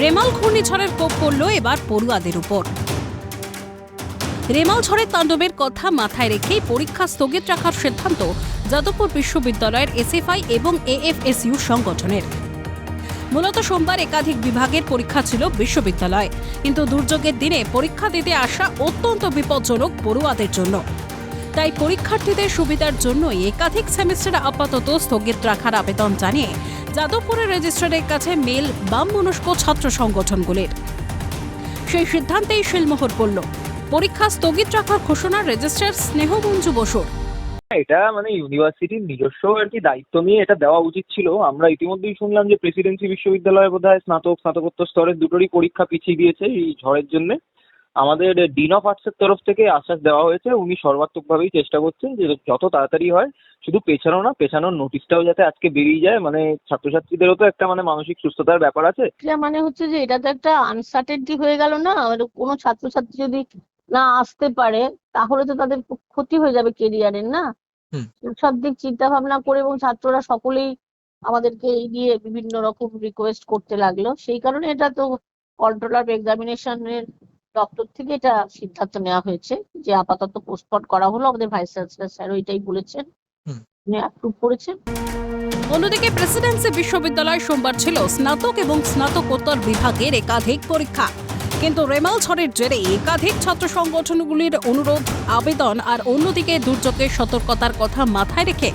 রেমাল ঘূর্ণিঝড়ের কোপ পড়ল এবার পড়ুয়াদের উপর। রেমাল ঝড়ের তাণ্ডবের কথা মাথায় রেখেই পরীক্ষা স্থগিত রাখার সিদ্ধান্ত যাদবপুর বিশ্ববিদ্যালয়ের এসএফআই এবং এএফএসইউ সংগঠনের। মূলত সোমবার একাধিক বিভাগের পরীক্ষা ছিল বিশ্ববিদ্যালয়, কিন্তু দুর্যোগের দিনে পরীক্ষা দিতে আসা অত্যন্ত বিপজ্জনক পড়ুয়াদের জন্য। তাই পরীক্ষার্থীদের সুবিধার জন্যই একাধিক সেমিস্টার আপাতত স্থগিত রাখার আবেদন জানিয়ে যাদবপুরের রেজিস্ট্রারের কাছে মেল বাম মনস্ক ছাত্র সংগঠনগুলির। সেই সিদ্ধান্তেই শিলমোহর পড়ল। পরীক্ষা স্থগিত রাখার ঘোষণা রেজিস্ট্রার স্নেহমঞ্জু বসুর। এটা মানে ইউনিভার্সিটির নিজস্ব আর কি দায়িত্ব নিয়ে এটা দেওয়া উচিত ছিল। আমরা ইতিমধ্যেই শুনলাম যে প্রেসিডেন্সি বিশ্ববিদ্যালয়ে বোধ হয় স্নাতক, স্নাতকোত্তর স্তরের দুটোরই পরীক্ষা পিছিয়ে দিয়েছে এই ঝড়ের জন্য। আমাদের ডিন অফ আর্টসের তরফ থেকে আশ্বাস দেওয়া হয়েছে। উনি সর্বাত্মকভাবেই চেষ্টা করছেন যে যত তাড়াতাড়ি হয় শুধু পেছানো না পেছানোর নোটিশটাও যাতে আজকে বেরিয়ে যায়। মানে ছাত্রছাত্রীদেরও তো একটা মানে মানসিক সুস্থতার ব্যাপার আছে। এটা মানে হচ্ছে যে এটা তো একটা আনসার্টেনটি হয়ে গেল না। আর কোনো ছাত্রছাত্রী যদি না আসতে পারে তাহলে তো তাদের খুব ক্ষতি হয়ে যাবে কেরিয়ারের না। সব দিক চিন্তা ভাবনা করে এবং ছাত্ররা সকলেই আমাদেরকে এই নিয়ে বিভিন্ন রকম রিকোয়েস্ট করতে লাগল। সেই কারণে এটা তো কন্ট্রোলার এক্সামিনেশনের দপ্তর থেকে এটা সিদ্ধান্ত নেওয়া হয়েছে যে আপাতত পোস্টপন করা হলো। আমাদের ভাইস চ্যান্সেলর স্যার এটাই বলেছেন। হুম। উনি অ্যাপ্রুভ করেছেন। অন্যদিকে প্রেসিডেন্সি বিশ্ববিদ্যালয় সোমবার ছিল স্নাতক এবং স্নাতকোত্তর বিভাগের একাধিক পরীক্ষা। কিন্তু রেমাল ঝড়ের জেরে একাধিক ছাত্র সংগঠনগুলির অনুরোধ আবেদন আর অন্যদিকে দুর্যোগের সতর্কতার কথা মাথায় রেখে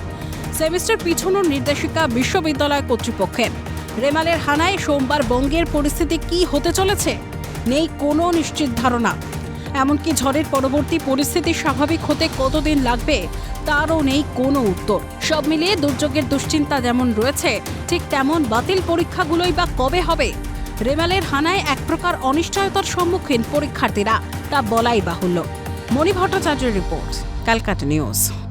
সেমিস্টার পিছনোর নির্দেশিকা বিশ্ববিদ্যালয় কর্তৃপক্ষের। রেমালের হানায় সোমবার বঙ্গের পরিস্থিতি কি হতে চলেছে? নেই কোনো নিশ্চিত ধারণা। এমনকি ঝড়ের পরবর্তী পরিস্থিতি স্বাভাবিক হতে কতদিন লাগবে তারও নেই কোনো উত্তর। সব মিলিয়ে দুর্যোগের দুশ্চিন্তা যেমন রয়েছে, ঠিক তেমন বাতিল পরীক্ষাগুলোই বা কবে হবে? রেমালের হানায় এক প্রকার অনিশ্চয়তার সম্মুখীন পরীক্ষার্থীরা, তা বলাই বাহুল্য। মণি ভট্টাচার্যের রিপোর্ট, ক্যালকাটা নিউজ।